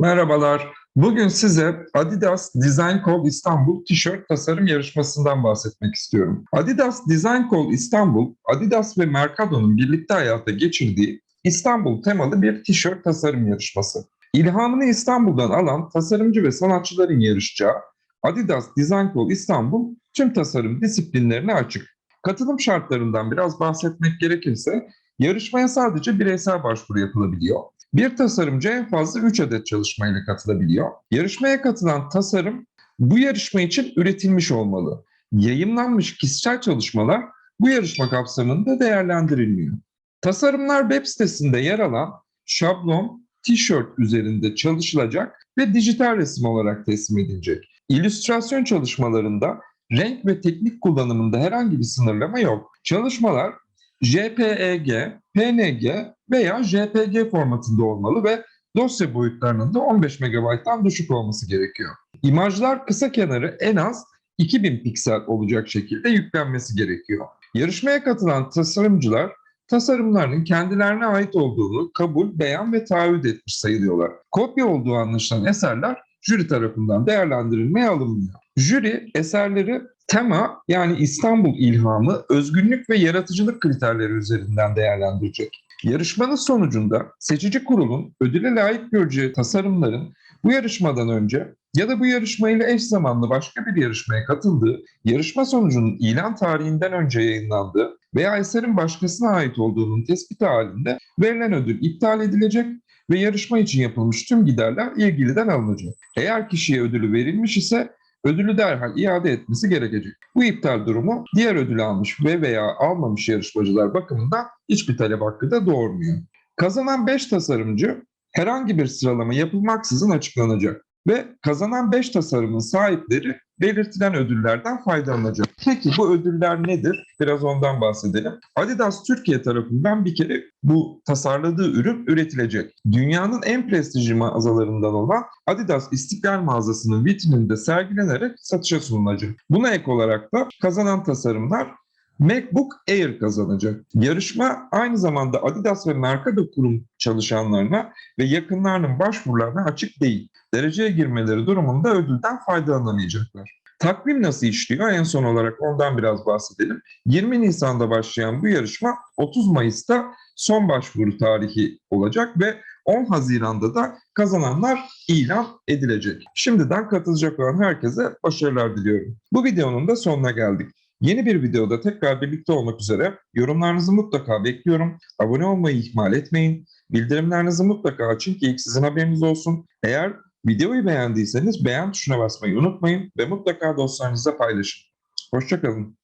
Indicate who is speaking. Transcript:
Speaker 1: Merhabalar. Bugün size Adidas Design Call İstanbul tişört tasarım yarışmasından bahsetmek istiyorum. Adidas Design Call İstanbul, Adidas ve Mercado'nun birlikte hayata geçirdiği İstanbul temalı bir tişört tasarım yarışması. İlhamını İstanbul'dan alan tasarımcı ve sanatçıların yarışacağı Adidas Design Call İstanbul tüm tasarım disiplinlerine açık. Katılım şartlarından biraz bahsetmek gerekirse yarışmaya sadece bireysel başvuru yapılabiliyor. Bir tasarımcı en fazla 3 adet çalışmayla katılabiliyor. Yarışmaya katılan tasarım bu yarışma için üretilmiş olmalı. Yayınlanmış kişisel çalışmalar bu yarışma kapsamında değerlendirilmiyor. Tasarımlar web sitesinde yer alan şablon, tişört üzerinde çalışılacak ve dijital resim olarak teslim edilecek. İllüstrasyon çalışmalarında renk ve teknik kullanımında herhangi bir sınırlama yok. Çalışmalar JPEG, PNG veya JPG formatında olmalı ve dosya boyutlarının da 15 MB'dan düşük olması gerekiyor. İmajlar kısa kenarı en az 2000 piksel olacak şekilde yüklenmesi gerekiyor. Yarışmaya katılan tasarımcılar tasarımlarının kendilerine ait olduğunu kabul, beyan ve taahhüt etmiş sayılıyorlar. Kopya olduğu anlaşılan eserler jüri tarafından değerlendirilmeye alınmıyor. Jüri eserleri tema yani İstanbul ilhamı, özgünlük ve yaratıcılık kriterleri üzerinden değerlendirecek. Yarışmanın sonucunda seçici kurulun ödüle layık göreceği tasarımların bu yarışmadan önce ya da bu yarışmayla eş zamanlı başka bir yarışmaya katıldığı, yarışma sonucunun ilan tarihinden önce yayınlandığı veya eserin başkasına ait olduğunun tespiti halinde verilen ödül iptal edilecek ve yarışma için yapılmış tüm giderler ilgiliden alınacak. Eğer kişiye ödülü verilmiş ise ödülü derhal iade etmesi gerekecek. Bu iptal durumu diğer ödülü almış ve veya almamış yarışmacılar bakımından hiçbir talep hakkı da doğurmuyor. Kazanan 5 tasarımcı herhangi bir sıralama yapılmaksızın açıklanacak ve kazanan 5 tasarımın sahipleri belirtilen ödüllerden faydalanacak. Peki bu ödüller nedir? Biraz ondan bahsedelim. Adidas Türkiye tarafından bir kere bu tasarladığı ürün üretilecek. Dünyanın en prestijli mağazalarından olan Adidas İstiklal mağazasının vitrininde sergilenerek satışa sunulacak. Buna ek olarak da kazanan tasarımlar MacBook Air kazanacak. Yarışma aynı zamanda Adidas ve Mercado kurum çalışanlarına ve yakınlarının başvurularına açık değil. Dereceye girmeleri durumunda ödülden faydalanamayacaklar. Takvim nasıl işliyor? En son olarak ondan biraz bahsedelim. 20 Nisan'da başlayan bu yarışma 30 Mayıs'ta son başvuru tarihi olacak ve 10 Haziran'da da kazananlar ilan edilecek. Şimdiden katılacak olan herkese başarılar diliyorum. Bu videonun da sonuna geldik. Yeni bir videoda tekrar birlikte olmak üzere yorumlarınızı mutlaka bekliyorum. Abone olmayı ihmal etmeyin. Bildirimlerinizi mutlaka açın ki ilk sizin haberiniz olsun. Eğer videoyu beğendiyseniz beğen tuşuna basmayı unutmayın ve mutlaka dostlarınızla paylaşın. Hoşçakalın.